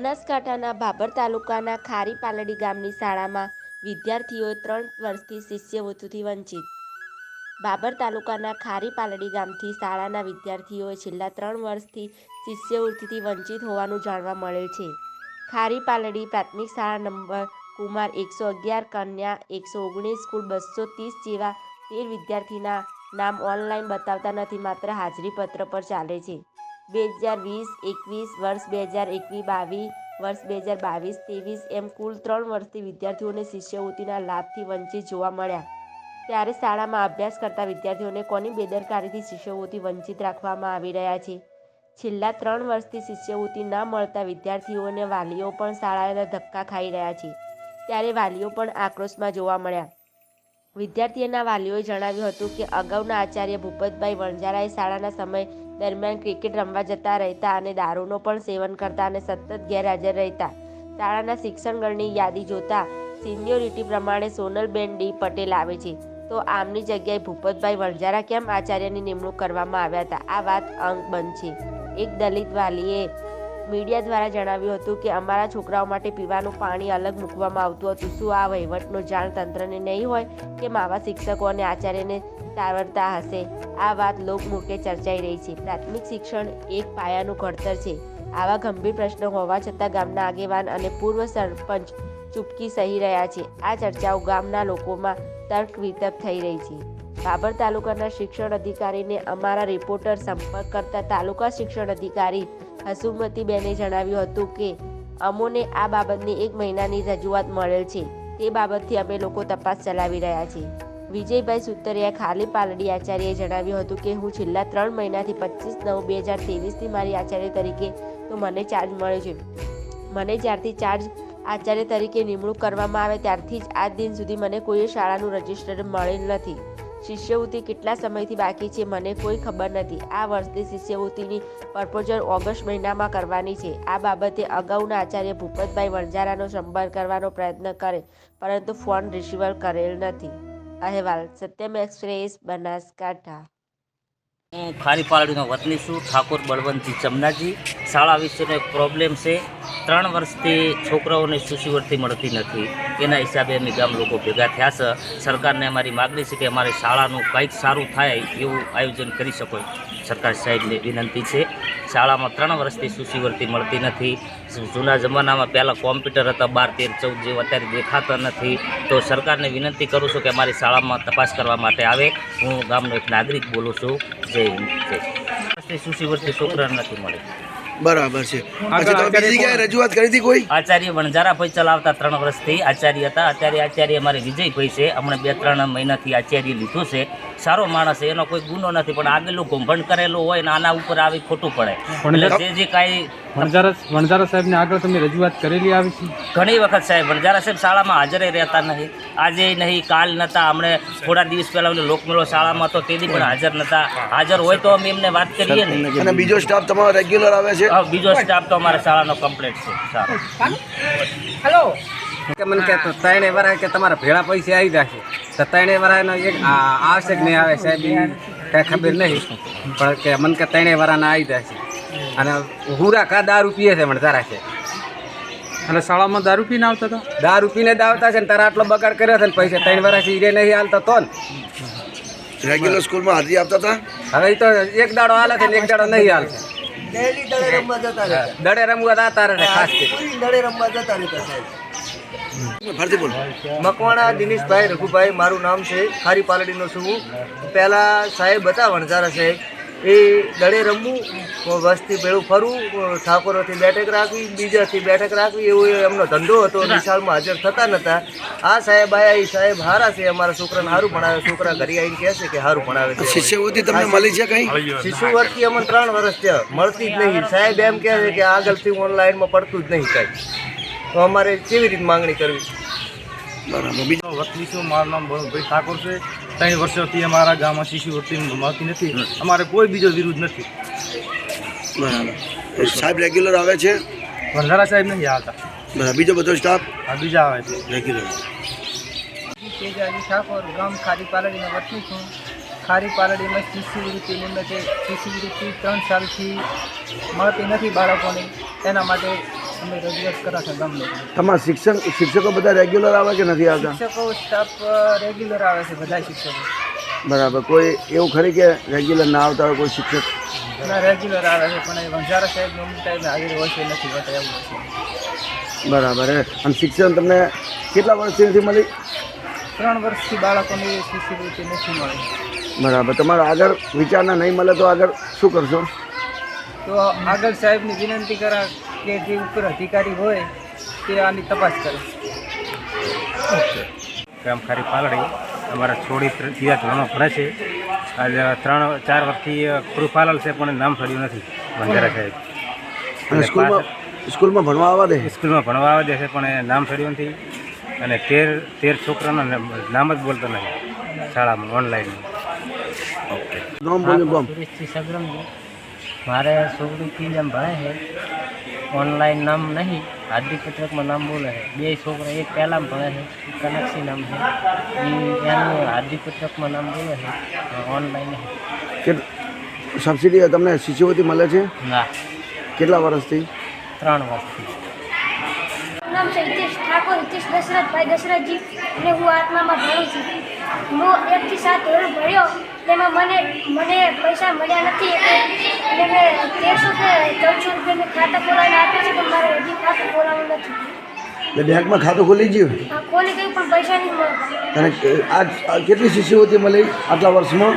બનાસકાંઠાના ભાભર તાલુકાના ખારી પાલડી ગામની શાળામાં વિદ્યાર્થીઓ ત્રણ વર્ષથી શિષ્યવૃત્તિથી વંચિત. ભાભર તાલુકાના ખારી પાલડી ગામથી શાળાના વિદ્યાર્થીઓએ છેલ્લા ત્રણ વર્ષથી શિષ્યવૃત્તિથી વંચિત હોવાનું જાણવા મળેલ છે. ખારી પાલડી પ્રાથમિક શાળા નંબર કુમાર એકસો અગિયાર, કન્યા એકસો ઓગણીસ, કુલ બસો ત્રીસ જેવા તેર વિદ્યાર્થીના નામ ઓનલાઈન બતાવતા નથી, માત્ર હાજરીપત્ર પર ચાલે છે. બે હજાર વીસ, એકવીસ વર્ષ, બે હજાર એકવીસ બાવીસ વર્ષ, બે હજાર બાવીસ, ત્રેવીસ એમ કુલ ત્રણ વર્ષથી વિદ્યાર્થીઓને શિષ્યવૃત્તિના લાભથી વંચિત જોવા મળ્યા. ત્યારે શાળામાં અભ્યાસ કરતા વિદ્યાર્થીઓને કોની બેદરકારીથી શિષ્યવૃત્તિ વંચિત રાખવામાં આવી રહ્યા છે? છેલ્લા ત્રણ વર્ષથી શિષ્યવૃત્તિ ન મળતા વિદ્યાર્થીઓને વાલીઓ પણ શાળાના ધક્કા ખાઈ રહ્યા છે. ત્યારે વાલીઓ પણ આક્રોશમાં જોવા મળ્યા. વિદ્યાર્થીઓના વાલીઓએ જણાવ્યું હતું કે અગાઉના આચાર્ય ભૂપતભાઈ વણજારાએ શાળાના સમય દરમિયાન ક્રિકેટ રમવા જતા રહેતા અને દારૂનો પણ સેવન કરતા અને સતત ગેરહાજર રહેતા. શાળાના શિક્ષણગણની યાદી જોતા સિનિયોરિટી પ્રમાણે સોનલબેન ડી પટેલ આવે છે. તો આમની જગ્યાએ ભૂપતભાઈ વણજારા કેમ આચાર્યની નિમણૂક કરવામાં આવ્યા હતા? આ વાત અંક બંધ છે એક દલિત વાલીએ મીડિયા દ્વારા જણાવ્યું હતું કે અમારા છોકરાઓ માટે પીવાનું પાણી અલગ મૂકવામાં આવતું હતું. શું આ વહીવટનો જાણ તંત્રને નહીં હોય કે માવા શિક્ષકો અને આચાર્યને તારવતા હશે? આ વાત લોકમુખે ચર્ચાઈ રહી છે. પ્રાથમિક શિક્ષણ એક પાયાનું ઘડતર છે. આવા ગંભીર પ્રશ્નો હોવા છતાં ગામના આગેવાન અને પૂર્વ સરપંચ ચૂપકી સહી રહ્યા છે. આ ચર્ચાઓ ગામના લોકોમાં તર્ક વિતર્ક થઈ રહી છે. બાબર તાલુકાના શિક્ષણ અધિકારીને અમારા રિપોર્ટર સંપર્ક કરતા તાલુકા શિક્ષણ અધિકારી હસુમતીબેને જણાવ્યું હતું કે, અમોને આ બાબતની એક મહિનાની રજૂઆત મળેલ છે. તે બાબતથી અમે લોકો તપાસ ચલાવી રહ્યા છીએ. વિજયભાઈ સુતરિયા ખાલી પાલડી આચાર્યએ જણાવ્યું હતું કે, હું છેલ્લા ત્રણ મહિનાથી પચીસ નવ બે હજાર ત્રેવીસથી મારી આચાર્ય તરીકે તો મને ચાર્જ મળ્યો છે. મને જ્યારથી ચાર્જ આચાર્ય તરીકે નિમણૂક કરવામાં આવે ત્યારથી જ આજ દિન સુધી મને કોઈ શાળાનું રજિસ્ટર મળેલ નથી. શિષ્યવૃત્તિ કેટલા સમયથી બાકી છે મને કોઈ ખબર નથી. આ વર્ષની શિષ્યવૃત્તિની પ્રપોઝલ ઓગસ્ટ મહિનામાં કરવાની છે. આ બાબતે અગાઉના આચાર્ય ભૂપતભાઈ વણઝારાનો સંપર્ક કરવાનો પ્રયત્ન કરે, પરંતુ ફોન રિસીવર કરેલ નથી. અહેવાલ, સત્યમ એક્સપ્રેસ, બનાસકાંઠા. હું ખારી પાલડીનો વતની છું, ઠાકોર બળવંતજી ચમનાજી. શાળા વિશેનો એક પ્રોબ્લેમ છે, ત્રણ વર્ષથી છોકરાઓને શિષ્યવૃત્તિ મળતી નથી. એના હિસાબે અમે ગામ લોકો ભેગા થયા છે. સરકારને અમારી માગણી છે કે અમારી શાળાનું કંઈક સારું થાય એવું આયોજન કરી શકો. સરકાર સાહેબને વિનંતી છે. શાળામાં ત્રણ વર્ષથી શિષ્યવૃત્તિ મળતી નથી. જૂના જમાનામાં પહેલાં કોમ્પ્યુટર હતા, બાર, તેર, ચૌદ જેવું અત્યારે દેખાતા નથી. તો સરકારને વિનંતી કરું છું કે મારી શાળામાં તપાસ કરવા માટે આવે. હું ગામનો એક નાગરિક બોલું છું. જય હિન્દ, જય શિષ્યવૃત્તિ છોકરાને નથી મળી. બરાબર છે. બીજી ક્યાંય રજૂઆત કરી હતી કોઈ? આચાર્ય વણજારાભાઈ ચલાવતા ત્રણ વર્ષથી આચાર્ય હતા. અત્યારે આચાર્ય અમારે વિજયભાઈ છે. હમણાં બે ત્રણ મહિનાથી આચાર્ય લીધું છે. સારો માણસ છે. એનો કોઈ ગુનો નથી પણ આગેલું કૌભાંડ કરેલું હોય ને આના ઉપર આવી ખોટું પડે. એટલે જે જે કાંઈ વણઝારા વણઝારા સાહેબને આગળ તમે રજૂઆત કરેલી આવી છે? ઘણી વખત સાહેબ વણજારા સાહેબ શાળામાં હાજરે રહેતા નહીં. આજે નહીં કાલ નહોતા હમણે થોડા દિવસ પહેલાં ઓલો લોકમેળો શાળામાં તો તેથી પણ હાજર નહોતા હાજર હોય તો અમે એમને વાત કરીએ ને. અને બીજો સ્ટાફ તમારો રેગ્યુલર આવે છે? બીજો સ્ટાફ તો અમારા શાળાનો કમ્પ્લીટ છે. સારો. કે મને કે તો ત્રણે વરાય કે તમારા ભેળા પૈસા આવી જશે. તો ત્રણે વરાયનો એક આવશે કે નહીં આવે સાહેબ કાંઈ ખબર નહીં. પણ કે મને કે ત્રણે વરાના આવી જશે. અને હુરા કા દારૂ પીએ છે મને તારા છે. અને શાળામાં દારૂ પીને આવતા હતા? દારૂ પીને જ આવતા છે ને તારા આટલો બગાડ કર્યો છે ને પૈસા ત્રણ વર્ષથી ઈરે નહીં હાલતો તો ને. રેગ્યુલર સ્કૂલમાં હાજરી આપતા હતા? હવે તો એક દાડો હાલે છે ને એક દાડો નહીં હાલશે દડે રમવા જતા રહે છે. ખાસ કરી રહેતા સાહેબ. મકવાણા દિનેશભાઈ રઘુભાઈ મારું નામ છે ખારી પાલડીનો છું પહેલાં સાહેબ હતા વણઝારા સાહેબ. એ દડે રમવું વસ્તી ભેળું ફરવું ઠાકોરોથી બેઠક રાખવી બીજાથી બેઠક રાખવી એવો એમનો ધંધો હતો. નિશાળમાં હાજર થતા નહોતા આ સાહેબ આયા એ સાહેબ હારા છે અમારા છોકરાને સારું ભણાવે છોકરા ઘરે આવીને કહે છે કે સારું ભણાવે છે. શિષ્યવૃત્તિ તમને મળી છે કઈ? શિષ્યવૃત્તિ અમને ત્રણ વર્ષ થયા મળતી જ નહીં. સાહેબ એમ કહે છે કે આગળથી ઓનલાઈનમાં પડતું જ નહીં કાંઈ. તો અમારે કેવી રીતે માંગણી કરવી? બરાબર. બીજો? વતની છું મારું નામ ભાઈ ઠાકોર છે. ત્રણ વર્ષોથી અમારા ગામમાં શિષ્યવૃત્તિ મળતી નથી. અમારે કોઈ બીજો વિરુદ્ધ નથી. બરાબર. સાહેબ રેગ્યુલર આવે છે? વંધારા સાહેબ નથી આવતા. બરાબર. બીજો બધો સ્ટાફ આ બીજા આવે છે. રેગ્યુલર તેજાજી ઠાકોર ગામ ખારી પાલડીના વતની છું ખારી પાલડીમાં શિષ્યવૃત્તિ નિમિત્તે શિષ્યવૃત્તિ ત્રણ સાલથી મળતી નથી બાળકોને એના માટે અમે રજૂઆત કરા છે ગામ લોકો તમારા શિક્ષણ શિક્ષકો બધા રેગ્યુલર આવે કે નથી આવતા? શિક્ષકો સ્ટાફ રેગ્યુલર આવે છે બધા શિક્ષકો. બરાબર. કોઈ એવું ખરી કે રેગ્યુલર ના આવતા હોય કોઈ શિક્ષક? બધા રેગ્યુલર આવે છે પણ એ વંજારા સાહેબ અમુક ટાઈમે હાજર હોય છે નથી હોતા એવું હોય બરાબર અને શિક્ષણ તમને કેટલા વર્ષથી મળી? ત્રણ વર્ષથી બાળકોની શિષ્યવૃત્તિ નથી મળી. બરાબર. તમારા આગળ વિચારના નહીં મળે તો આગળ શું કરશો? તો આગળ સાહેબની વિનંતી કરા કે જે ઉપર અધિકારી હોય તે આની તપાસ કરે. ગામ ખારી પાલડી. અમારા છોડી ત્રીજા ધોરણમાં ભણે છે. આજે ત્રણ ચાર વર્ષથી ખરું પાલલ છે પણ નામ સડ્યું નથી બંધારા સાહેબ. સ્કૂલમાં સ્કૂલમાં ભણવા આવવા દે? સ્કૂલમાં ભણવા દે છે પણ એ નામ સડ્યું નથી. અને તેર તેર છોકરાના નામ- જ બોલતો નથી શાળામાં ઓનલાઈન ગામ બોલ્યું ગામ. મારે છોકરી ફી જેમ ભણે છે. ઓનલાઈન નામ નહીં હાર્દિક પત્રકમાં નામ બોલે છે. બે છોકરા એક પહેલાં ભણે છે કનકસી નામ છે. એ એનું હાર્દિક પત્રકમાં નામ બોલે છે ઓનલાઈન કે સબસિડી તમને શિષ્યવૃત્તિ મળે છે? ના. કેટલા વર્ષથી? ત્રણ વર્ષથી. નામ છે હિતેશ ઠાકોર હિતેશ દશરથભાઈ દશરથજી. અને હું આત્મામાં ભણું છું. હું એકથી સાત ધોરણ ભણ્યો તેમાં મને મને પૈસા મળ્યા નથી. એટલે મેં તેરસો કે ચૌદસો રૂપિયા ખાતા ખોલાવીને આપ્યા છે પણ મારે હજી ખાતું ખોલાવવું નથી. એટલે બેંકમાં ખાતું ખોલી ગયું? ખોલી ગયું પણ પૈસા નહીં મળે અને આ કેટલી શિષ્યવૃત્તિ મળી આટલા વર્ષમાં?